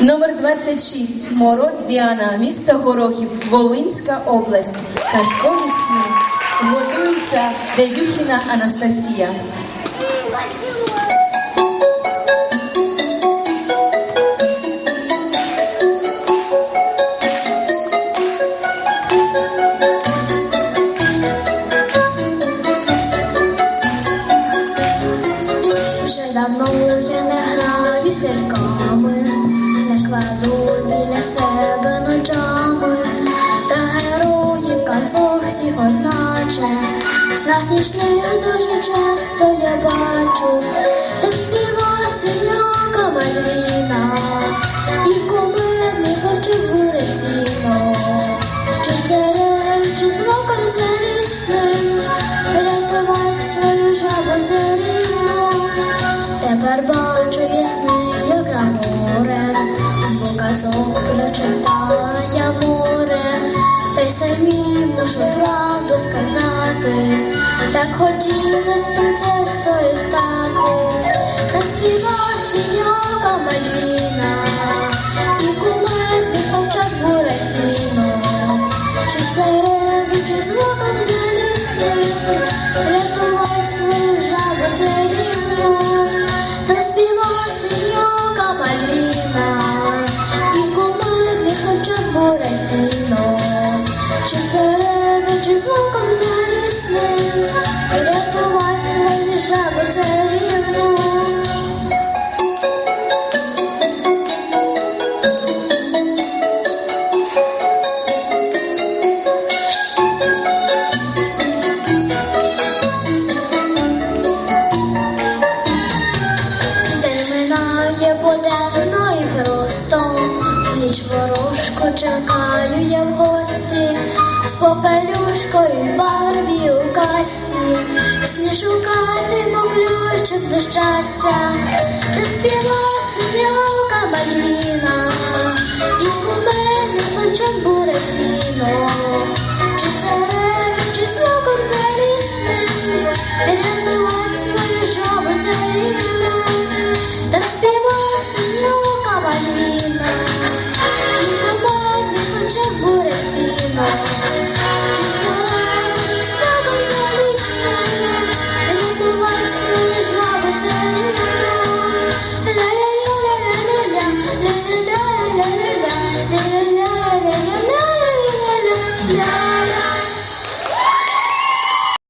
Номер 26. Мороз Діана, місто Горохів, Волинська область. Казкові сни. Готується Дедюхіна Анастасія. Давно я біля себе ночами, та героїв казок всіх одначе, снах дуже часто я бачу, так співа синьока мальвіна, і кумедний хлопчик буреціно, чи дерев, звуком залісним, рятувати свою жабу царівну. Тепер бачу так хотілось принцесою стати, так співала сіньока маліна, і кумедний хлопчак бураціно, чи цареві, чи звуком все буде найпросто, ніч ворожку чекаю я в гості, з попелюшкою барбі у касі, Сні шукати ключик до щастя, ти співа співав камені.